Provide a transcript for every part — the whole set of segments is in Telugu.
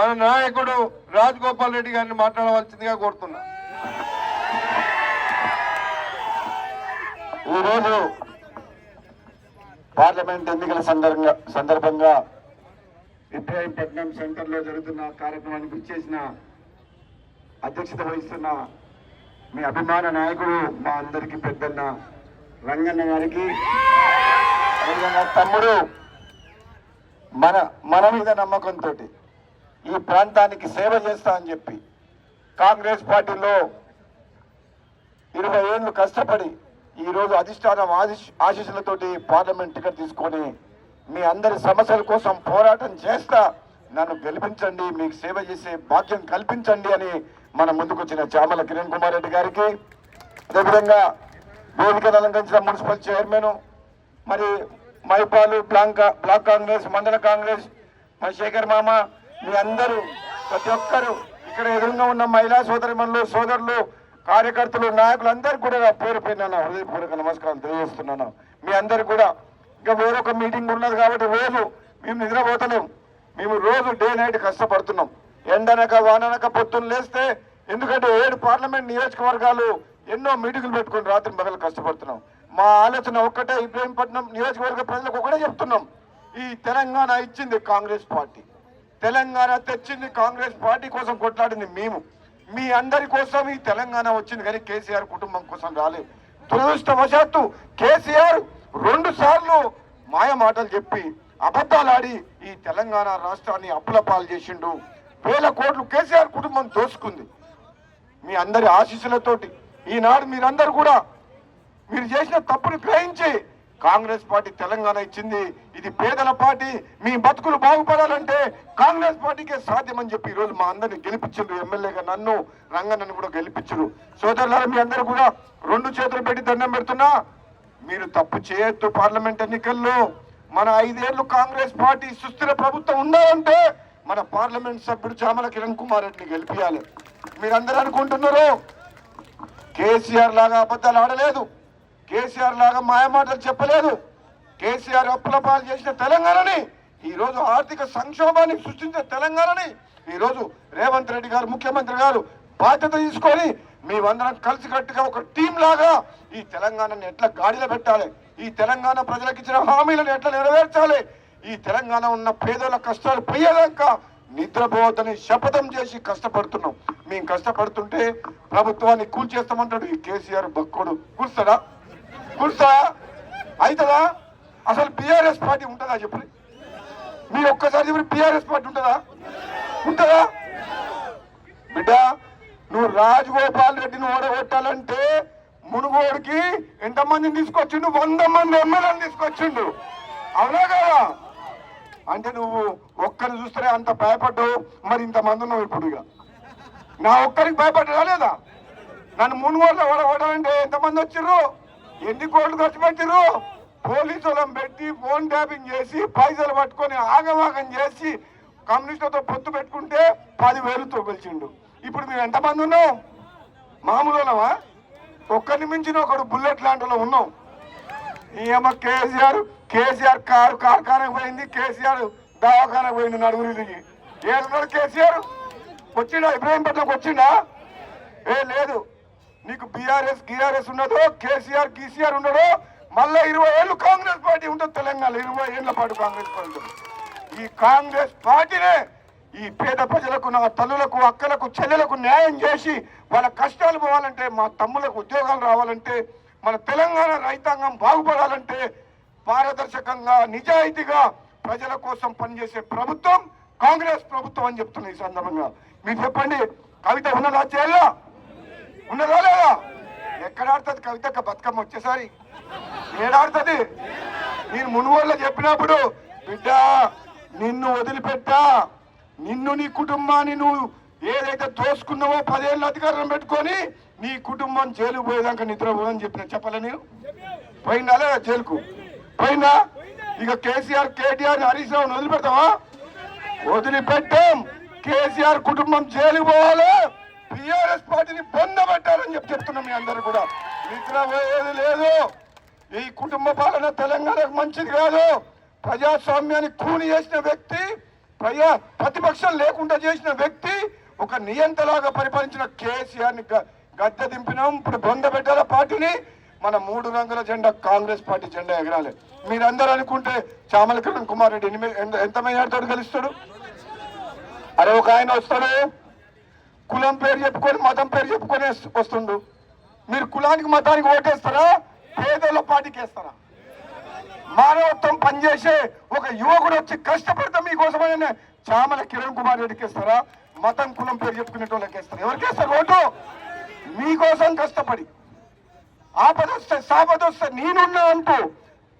మన నాయకుడు రాజగోపాల్ రెడ్డి గారిని మాట్లాడవలసిందిగా కోరుతున్నా. ఈరోజు పార్లమెంట్ ఎన్నికల సందర్భంగా సందర్భంగా ఇబ్రాహీంపట్నం సెంటర్లో జరుగుతున్న కార్యక్రమానికి ఇచ్చేసిన అధ్యక్షత వహిస్తున్న మీ అభిమాన నాయకుడు మా అందరికి పెద్దన్న రంగన్న గారికి తమ్ముడు మన మన మీద నమ్మకంతో ఈ ప్రాంతానికి సేవ చేస్తా అని చెప్పి కాంగ్రెస్ పార్టీలో ఇరవై ఏళ్ళు కష్టపడి ఈరోజు అధిష్టానం ఆశీస్- ఆశీస్సులతోటి పార్లమెంట్ టికెట్ తీసుకొని మీ అందరి సమస్యల కోసం పోరాటం చేస్తా నన్ను గెలిపించండి మీకు సేవ చేసే భాగ్యం కల్పించండి అని మన ముందుకొచ్చిన చామల కిరణ్ కుమార్ రెడ్డి గారికి. అదేవిధంగా వేదికను అలంకరించిన మున్సిపల్ చైర్మన్ మరి మైపాలు బ్లాంక్ బ్లాక్ కాంగ్రెస్ మండల కాంగ్రెస్ మన శేఖర్ మామ మీ అందరూ ప్రతి ఒక్కరు ఇక్కడ ఎదురుగా ఉన్న మహిళా సోదరిమణులు సోదరులు కార్యకర్తలు నాయకులు అందరికీ కూడా పేరు పైన హృదయపూర్వక నమస్కారం తెలియజేస్తున్నాను. మీ అందరికి కూడా ఇంకా వేరొక మీటింగ్ ఉన్నది కాబట్టి రోజు మేము నిద్రపోతలేం. మేము రోజు డే నైట్ కష్టపడుతున్నాం. ఎండనక వాననక పొత్తులు లేస్తే ఎందుకంటే ఏడు పార్లమెంట్ నియోజకవర్గాలు ఎన్నో మీటింగులు పెట్టుకొని రాత్రి పగలు కష్టపడుతున్నాం. మా ఆలోచన ఒక్కటే ఇబ్రహీంపట్నం నియోజకవర్గ ప్రజలకు ఒకటే చెప్తున్నాం. ఈ తెలంగాణ ఇచ్చింది కాంగ్రెస్ పార్టీ. తెలంగాణ తెచ్చింది కాంగ్రెస్ పార్టీ కోసం కొట్లాడింది మేము. మీ అందరి కోసం ఈ తెలంగాణ వచ్చింది కానీ కేసీఆర్ కుటుంబం కోసం రాలేదు. దురదృష్టవశాత్తు కేసీఆర్ రెండు సార్లు మాయ మాటలు చెప్పి అబద్ధాలాడి ఈ తెలంగాణ రాష్ట్రాన్ని అప్పుల పాలు చేసిండు. వేల కోట్లు కేసీఆర్ కుటుంబం దోసుకుంది. మీ అందరి ఆశీస్సులతోటి ఈనాడు మీరందరూ కూడా మీరు చేసిన తప్పును గ్రహించి కాంగ్రెస్ పార్టీ తెలంగాణ ఇచ్చింది. ఇది పేదల పార్టీ. మీ బతుకులు బాగుపడాలంటే కాంగ్రెస్ పార్టీకే సాధ్యమని చెప్పి ఈ రోజు మా అందరిని గెలిపించారు ఎమ్మెల్యేగా నన్ను రంగన్నను కూడా గెలిపించారు సోదరులారా మీ అందరూ కూడా రెండు చేతులు పెట్టి దండం పెడుతున్నా. మీరు తప్పు చేయొద్దు పార్లమెంట్ ఎన్నికల్లో. మన ఐదేళ్ళు కాంగ్రెస్ పార్టీ సుస్థిర ప్రభుత్వం ఉండాలంటే మన పార్లమెంట్ సభ్యుడు చామల కిరణ్ కుమార్ రెడ్డిని గెలిపించాలి మీరందరూ అనుకుంటున్నారు? కేసీఆర్ లాగా అబద్ధాలు ఆడలేదు. కేసీఆర్ లాగా మాయమాటలు చెప్పలేదు. కేసీఆర్ అప్పుల పాలు చేసిన తెలంగాణని ఈరోజు ఆర్థిక సంక్షోభాన్ని సృష్టించిన తెలంగాణని ఈరోజు రేవంత్ రెడ్డి గారు ముఖ్యమంత్రి గారు బాధ్యత తీసుకొని మేమందరం కలిసికట్టుగా ఒక టీం లాగా ఈ తెలంగాణని ఎట్లా గాడిలో పెట్టాలి? ఈ తెలంగాణ ప్రజలకు ఇచ్చిన హామీలను ఎట్లా నెరవేర్చాలి? ఈ తెలంగాణ ఉన్న పేదల కష్టాలు పోయేదాక నిద్రపోవద్దని శపథం చేసి కష్టపడుతున్నాం. మేము కష్టపడుతుంటే ప్రభుత్వాన్ని కూల్చేస్తామంటాడు ఈ కేసీఆర్ బక్కోడు కూర్చడా కూర్స్తా అవుతుందా అసలు బీఆర్ఎస్ పార్టీ ఉంటుందా చెప్పండి మీరు ఒక్కసారి చెప్పి బీఆర్ఎస్ పార్టీ ఉంటుందా? ఉంటుందా? బిడ్డ నువ్వు రాజగోపాల్ రెడ్డిని ఓడగొట్టాలంటే మునుగోడికి ఎంతమందిని తీసుకొచ్చిండు? వంద మంది ఎమ్మెల్యేని తీసుకొచ్చిండు. అవునా కదా? అంటే నువ్వు ఒక్కరిని చూస్తే అంత భయపడ్డావు. మరి ఇంతమంది ఉన్నావు ఇప్పుడు ఇక. నా ఒక్కరికి భయపడ్డా లేదా? నన్ను మునుగోడులో ఓడగొట్టాలంటే ఎంతమంది వచ్చిర్రు? ఎన్ని కోట్లు ఖర్చు పెట్టిర్రు? పోలీసులం పెట్టి ఫోన్ ట్యాపింగ్ చేసి పైసలు పట్టుకొని ఆగమాగం చేసి కమ్యూనిస్టులతో పొత్తు పెట్టుకుంటే పదివేలుతో గెలిచిండు ఇప్పుడు మేము ఎంతమంది ఉన్నాం? మామూలు ఒక్కరిని మించిన ఒకడు బుల్లెట్ లాంటిలో ఉన్నాం. ఏమో కేసీఆర్ కేసీఆర్ కారు కార్ఖానకు పోయింది కేసీఆర్ దవాఖానకు పోయింది నడుగురి దిగి ఏడున్నాడు కేసీఆర్? వచ్చిండా? ఇబ్రాహీంపట్నంకి వచ్చిండా? ఏ లేదు. నీకు బీఆర్ఎస్ గీఆర్ఎస్ ఉన్నదో కేసీఆర్ కేసీఆర్ ఉన్నదో మళ్ళా ఇరవై ఏళ్ళు కాంగ్రెస్ పార్టీ ఉంటుంది తెలంగాణ ఇరవై ఏళ్ళ పాటు కాంగ్రెస్ పార్టీ ఈ కాంగ్రెస్ పార్టీనే ఈ పేద ప్రజలకు నా తల్లులకు అక్కలకు చెల్లెలకు న్యాయం చేసి వాళ్ళ కష్టాలు పోవాలంటే మా తమ్ములకు ఉద్యోగాలు రావాలంటే మన తెలంగాణ రైతాంగం బాగుపడాలంటే పారదర్శకంగా నిజాయితీగా ప్రజల కోసం పనిచేసే ప్రభుత్వం కాంగ్రెస్ ప్రభుత్వం అని చెప్తున్నా ఈ సందర్భంగా. మీరు చెప్పండి కవిత ఉన్నదా చేయాలా ఉన్నదా లేదా ఎక్కడ ఆడుతుంది కవిత బతుకమ్మ వచ్చేసారి? ఏడాడుతుంది? నేను మునుగోళ్ళ చెప్పినప్పుడు బిడ్డ నిన్ను వదిలిపెట్టా. నిన్ను నీ కుటుంబాన్ని నువ్వు ఏదైతే దోసుకున్నావో పదేళ్ళ అధికారం పెట్టుకొని నీ కుటుంబం జైలుకు పోయేదాకా నిద్రపోదని చెప్పిన చెప్పలే నేను? పోయిందా లేదా జైలుకు? పోయిందా? ఇక కేసీఆర్ కేటీఆర్ హరీష్ రావుని వదిలిపెడతావా? వదిలిపెట్టాం. కేసీఆర్ కుటుంబం జైలుకు పోవాలి. టిఆర్ఎస్ పార్టీని పొందబెట్టాలని చెప్పి చెప్తున్నాం మీ అందరూ కూడా. నిద్ర పోయేది లేదు. ఈ కుటుంబ పాలన తెలంగాణకు మంచిది కాదు. ప్రజాస్వామ్యాన్ని కూని చేసిన వ్యక్తి ప్రజా ప్రతిపక్షం లేకుండా చేసిన వ్యక్తి ఒక నియంతలాగా పరిపాలించిన కేసీఆర్ని గ- గద్దె దింపినాం. ఇప్పుడు బొందపెట్టార పార్టీని మన మూడు రంగుల జెండా కాంగ్రెస్ పార్టీ జెండా ఎగరాలి. మీరందరూ అనుకుంటే చామల కిరణ్ కుమార్ రెడ్డి ఎంత- ఎంత గెలుస్తాడు? అరే ఒక ఆయన వస్తాడు. కులం పేరు చెప్పుకొని మతం పేరు చెప్పుకొని వస్తుండు. మీరు కులానికి మతానికి ఓటేస్తారా? పేదోళ్ళ పార్టీకి వేస్తారా? మానవత్వం పనిచేసే ఒక యువకుడు వచ్చి కష్టపడితే మీకోసమైనా చామల కిరణ్ కుమార్ రెడ్డికి ఇస్తారా మతం కులం పేరు చెప్పుకునేటోళ్ళకి ఇస్తారు ఎవరికి ఇస్తారు ఓటు? మీకోసం కష్టపడి. ఆపదొస్తే సాపదొస్తే నేనున్నా అంటూ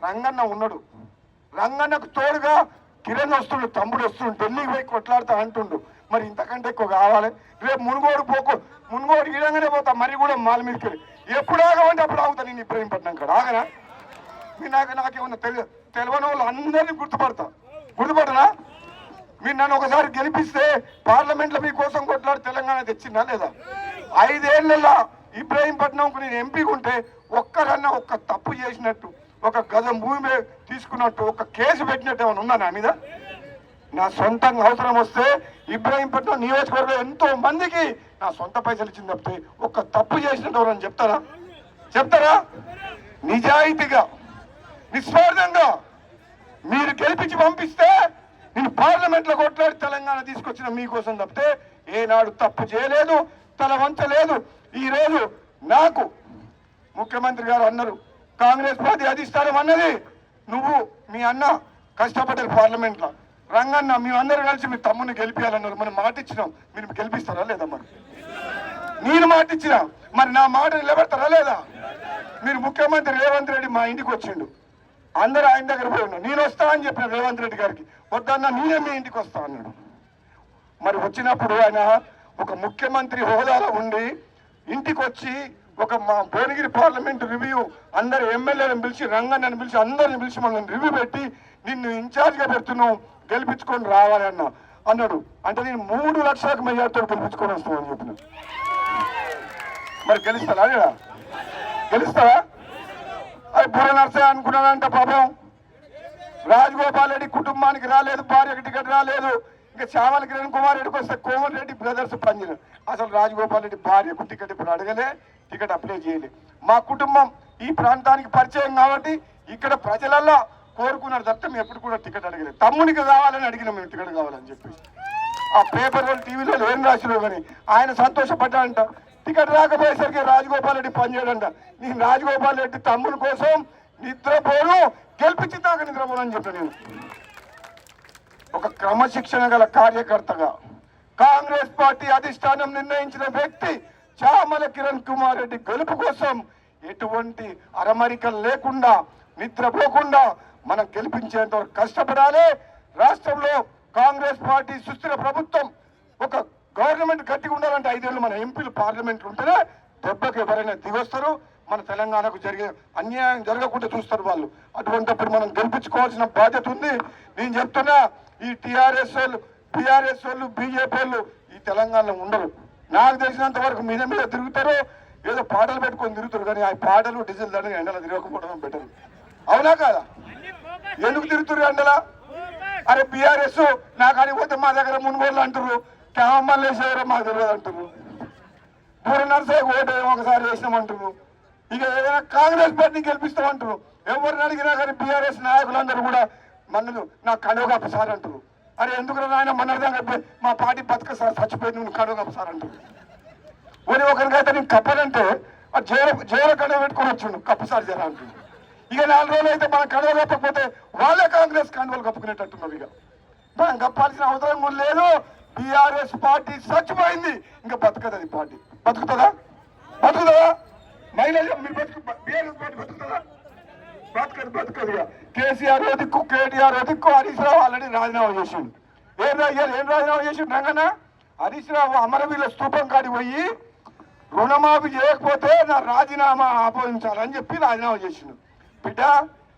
రంగన్న ఉన్నాడు. రంగన్నకు తోడుగా కిరణ్ వస్తుండు తమ్ముడు వస్తుండు ఢిల్లీకి పోయి కొట్లాడుతా అంటుండు. మరి ఇంతకంటే ఎక్కువ కావాలి. రేపు మునుగోడు పోకు మునుగోడు ఈడంగానే పోతా మరి కూడా మాల మీదకి వెళ్ళి. ఎప్పుడు ఆగమంటే అప్పుడు ఆగుతా నేను ఇబ్రహీంపట్నం కాడ. ఆగనా? మీరు నాకు నాకేమన్నా తెలియదు తెలియని వాళ్ళు అందరినీ గుర్తుపడతా. గుర్తుపడనా? మీరు నన్ను ఒకసారి గెలిపిస్తే పార్లమెంట్లో మీకోసం కొట్లాడి తెలంగాణ తెచ్చిందా లేదా? ఐదేళ్ళలో ఇబ్రాహీంపట్నంకు నేను ఎంపీ ఉంటే ఒక్కరన్నా ఒక్క తప్పు చేసినట్టు ఒక గజం భూమి తీసుకున్నట్టు ఒక కేసు పెట్టినట్టు ఏమైనా ఉందా నా మీద? నా సొంతంగా అవసరం వస్తే ఇబ్రాహీంపట్నం నియోజకవర్గం ఎంతో మందికి నా సొంత పైసలు ఇచ్చింది తప్పితే ఒక్క తప్పు చేసినట్టు చెప్తారా? చెప్తారా? నిజాయితీగా నిస్వార్థంగా మీరు గెలిపించి పంపిస్తే నేను పార్లమెంట్లో కొట్లాడి తెలంగాణ తీసుకొచ్చిన మీకోసం తప్పితే ఏనాడు తప్పు చేయలేదు తల వంచలేదు. ఈ రోజు నాకు ముఖ్యమంత్రి గారు అన్నారు కాంగ్రెస్ పార్టీ అధిష్టానం అన్నది నువ్వు మీ అన్న కష్టపడ్డారు పార్లమెంట్లో రంగన్న మేమందరూ కలిసి మీ తమ్ముని గెలిపించాలన్నారు మనం మాట ఇచ్చినాం మీరు గెలిపిస్తారా లేదా మరి? నేను మాట ఇచ్చిన మరి నా మాట నిలబెడతారా లేదా? మీరు ముఖ్యమంత్రి రేవంత్ రెడ్డి మా ఇంటికి వచ్చిండు. అందరూ ఆయన దగ్గర పోయి ఉన్నారు. నేను వస్తా అని చెప్పిన రేవంత్ రెడ్డి గారికి వద్దన్న నేనే మీ ఇంటికి వస్తా అన్నాడు. మరి వచ్చినప్పుడు ఆయన ఒక ముఖ్యమంత్రి హోదాలో ఉండి ఇంటికి వచ్చి ఒక మా భువనగిరి పార్లమెంట్ రివ్యూ అందరు ఎమ్మెల్యేలను పిలిచి రంగన్నని పిలిచి అందరిని పిలిచి మనల్ని రివ్యూ పెట్టి నిన్ను ఇన్ఛార్జ్గా పెడుతున్నావు గెలిపించుకొని రావాలి అన్న. అన్నాడు. అంటే నేను మూడు లక్షలకు మెజార్టీతో గెలిపించుకొని వస్తామని చెప్పిన. మరి గెలుస్తారా లేదా? గెలుస్తారా అది బుర్ర నర్సే అనుకున్నాడంట పాపం. రాజగోపాల్ రెడ్డి కుటుంబానికి రాలేదు భార్యకి టికెట్ రాలేదు. ఇంకా చామల కిరణ్ కుమార్ రెడ్డికి వస్తే కోమల్ రెడ్డి బ్రదర్స్ పనిచేయరు అసలు రాజగోపాల్ రెడ్డి భార్యకు టికెట్ ఇప్పుడు అడగలే టికెట్ అప్లై చేయలే. మా కుటుంబం ఈ ప్రాంతానికి పరిచయం కాబట్టి ఇక్కడ ప్రజలల్లో కోరుకున్నారు తప్ప మేము ఎప్పుడు కూడా టికెట్ అడగలేదు. తమ్మునికి కావాలని అడిగినాం మేము టికెట్ కావాలని చెప్పి ఆ పేపర్ వాళ్ళు టీవీలో ఏం రాసినా కానీ ఆయన సంతోషపడ్డాడంట. టికెట్ రాకపోయేసరికి రాజగోపాల్ రెడ్డి పనిచేయడంట. నేను రాజగోపాల్ రెడ్డి తమ్ముని కోసం నిద్రపోను గెలిపించి దాకా నిద్రపోను అని చెప్పాను నేను. ఒక క్రమశిక్షణ గల కార్యకర్తగా కాంగ్రెస్ పార్టీ అధిష్టానం నిర్ణయించిన వ్యక్తి చామల కిరణ్ కుమార్ రెడ్డి గెలుపు కోసం ఎటువంటి అరమరికలు లేకుండా నిద్రపోకుండా మనం గెలిపించేంత వరకు కష్టపడాలి. రాష్ట్రంలో కాంగ్రెస్ పార్టీ సుస్థిర ప్రభుత్వం ఒక గవర్నమెంట్ గట్టిగా ఉండాలంటే ఐదేళ్ళు మన ఎంపీలు పార్లమెంట్ ఉంటేనే దెబ్బకి ఎవరైనా దిగొస్తారు. మన తెలంగాణకు జరిగే అన్యాయం జరగకుండా చూస్తారు వాళ్ళు. అటువంటిప్పుడు మనం గెలిపించుకోవాల్సిన బాధ్యత ఉంది. నేను చెప్తున్నా ఈ టీఆర్ఎస్ వాళ్ళు టీఆర్ఎస్ వాళ్ళు బీజేపీ వాళ్ళు ఈ తెలంగాణలో ఉండరు. నాకు తెలిసినంత వరకు మీద మీద తిరుగుతారు. ఏదో పాటలు పెట్టుకొని తిరుగుతారు కానీ ఆ పాటలు డీజిల్ దాన్ని ఎండలో తిరగకపోవడం బెటర్. అవునా కాదా? ఎందుకు తిరుగుతుర్రు అండలా? అరే బీఆర్ఎస్ నాకు అడిగిపోతే మా దగ్గర మునుగోళ్ళు అంటారు క్యామల్ వేసేవారో మాకు తెలియదు అంటారు పూరి నర్సే ఓటు ఒకసారి వేసినామంటారు ఇక ఏదైనా కాంగ్రెస్ పార్టీని గెలిపిస్తామంటారు ఎవరిని అడిగినా కానీ బీఆర్ఎస్ నాయకులందరూ కూడా మన్నలు నాకు కడువగప్ప సార్ అంటారు అరే ఎందుకు నాయన మన మా పార్టీ బతుక సార్ చచ్చిపోయింది నువ్వు కడువగప్ప సార్ అంటారు ఊరి ఒకరికైతే నేను కప్పనంటే ఆ జైల జైల పెట్టుకొని వచ్చిండు. కప్పసారి జర అంటుంది ఇక నాలుగు రోజులు అయితే మనం కడవ కప్పకపోతే వాళ్ళే కాంగ్రెస్ కండువలు కప్పుకునేటట్టున్నారు ఇక. మనం కప్పాల్సిన అవసరం కూడా లేదు. బీఆర్ఎస్ పార్టీ చచ్చిపోయింది. ఇంకా బతకదు అది పార్టీ. బతుకుతుందా? బతుకుతుందా? మహిళలు మీరు బతుకు బీఆర్ఎస్ పార్టీ బతుకుతుందా? బతకదు బతకదు కేసీఆర్ ఓ దిక్కు కేటీఆర్ ఓ దిక్కు హరీష్ రావు ఆల్రెడీ రాజీనామా చేసిండు. ఏం రాజు ఏం రాజీనామా చేసిండు రంగన్న? హరీష్ రావు అమరవీల స్తూపం కాడి పోయి రుణమాఫీ చేయకపోతే నా రాజీనామా ఆపోదించాలని చెప్పి రాజీనామా చేసిండు. బిడ్డ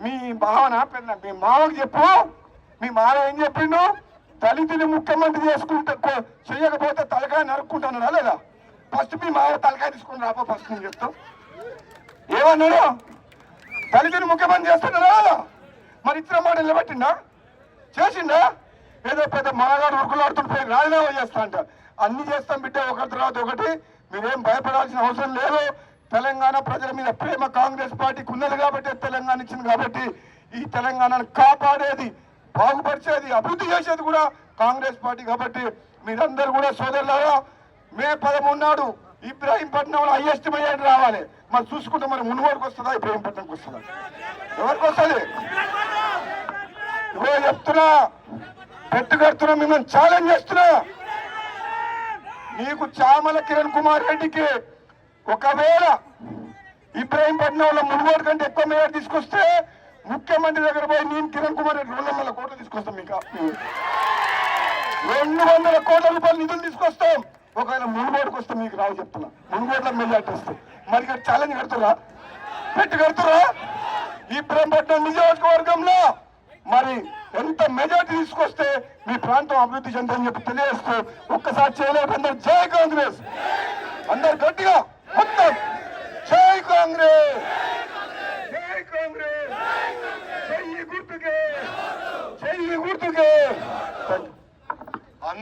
మీ భావన పెద్ద మీ మామకు చెప్పు. మీ మామ ఏం చెప్పిండు? దళితుని ముఖ్యమంత్రి చేసుకుంటే చేయకపోతే తలకాయ నరుక్కుంటానడా లేదా? ఫస్ట్ మీ మామ తలకాయ తీసుకుని రాబో ఫస్ట్ నేను చెప్తాం. ఏమన్నాడు? దళితుని ముఖ్యమంత్రి చేస్తున్నాడా లేదా? మరి ఇచ్చిన మాట నిలబెట్టిండా? చేసిండా? ఏదో పెద్ద మనగాడు ఉరుకులాడుతుంటే రాజీనామా చేస్తా అంట అన్ని చేస్తాం బిడ్డ ఒకటి తర్వాత ఒకటి. మీరేం భయపడాల్సిన అవసరం లేదు. తెలంగాణ ప్రజల మీద ప్రేమ కాంగ్రెస్ పార్టీకి ఉన్నది కాబట్టి తెలంగాణ ఇచ్చింది కాబట్టి ఈ తెలంగాణను కాపాడేది బాగుపరిచేది అభివృద్ధి చేసేది కూడా కాంగ్రెస్ పార్టీ కాబట్టి మీరందరూ కూడా సోదరులారా మే పదమూడు నాడు ఇబ్రాహీంపట్నంలో హైయెస్ట్ మెజార్టీ రావాలి. మరి చూసుకుంటే మరి మునుగోడుకు వస్తుందా ఇబ్రాహీంపట్నంకి వస్తుందా? ఎవరికి వస్తుంది? ఇవే చెప్తున్నా పెట్టుకడుతున్నా మిమ్మల్ని ఛాలెంజ్ చేస్తున్నా. నీకు చామల కిరణ్ కుమార్ రెడ్డికి ఒకవేళ ఇబ్రాహీంపట్నంలో మునుగోడు కంటే ఎక్కువ మేయర్ తీసుకొస్తే ముఖ్యమంత్రి దగ్గర పోయి నేను కిరణ్ కుమార్ రెడ్డి రెండు వందల కోట్లు తీసుకొస్తాం మీకు రెండు వందల కోట్ల రూపాయలు నిధులు తీసుకొస్తాం. ఒకవేళ మునుగోడుకు వస్తే మీకు రావు చెప్తున్నా. మునుగోడులో మెజార్టీ వస్తే. మరి ఇక్కడ ఛాలెంజ్ కడుతురా పెట్టి కడుతురా ఇబ్రాహీంపట్నం నియోజకవర్గంలో మరి ఎంత మెజార్టీ తీసుకొస్తే మీ ప్రాంతం అభివృద్ధి చెందని చెప్పి తెలియజేస్తూ ఒక్కసారి చేయలేదు అందరు జై కాంగ్రెస్! అందరు గట్టిగా! మొత్తం. జై కాంగ్రెస్. జై కాంగ్రెస్. చెయ్యి గుర్తుకే. చెయ్యి గుర్తుకే.